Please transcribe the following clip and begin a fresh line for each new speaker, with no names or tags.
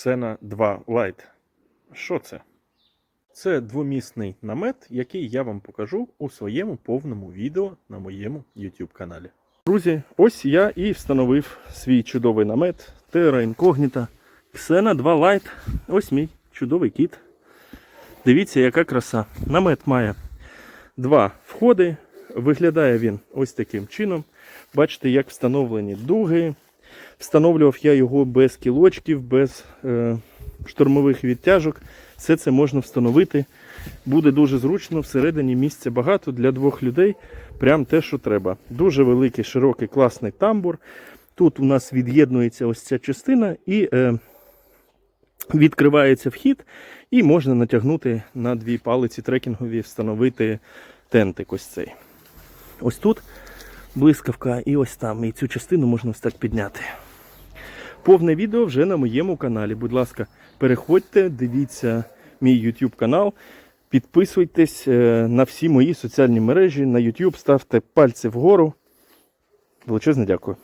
Xena 2 Lite. Що це? Це двомісний намет, який я вам покажу у своєму повному відео на моєму YouTube каналі. Друзі, ось я і встановив свій чудовий намет Terra Incognita Xena 2 Lite. Ось мій чудовий кіт. Дивіться, яка краса. Намет має два входи. Виглядає він ось таким чином. Бачите, як встановлені дуги. Встановлював я його без кілочків, без е, штурмових відтяжок. Все це можна встановити. Буде дуже зручно. Всередині місця багато для двох людей. Прям те, що треба. Дуже великий, широкий, класний тамбур. Тут у нас від'єднується ось ця частина і е, відкривається вхід, і можна натягнути на дві палиці трекінгові, встановити тентик ось цей. Ось тут блискавка і ось там. І цю частину можна ось так підняти. Повне відео вже на моєму каналі. Будь ласка, переходьте, дивіться мій YouTube канал. Підписуйтесь е, на всі мої соціальні мережі на YouTube, ставте пальці вгору. Величезне дякую.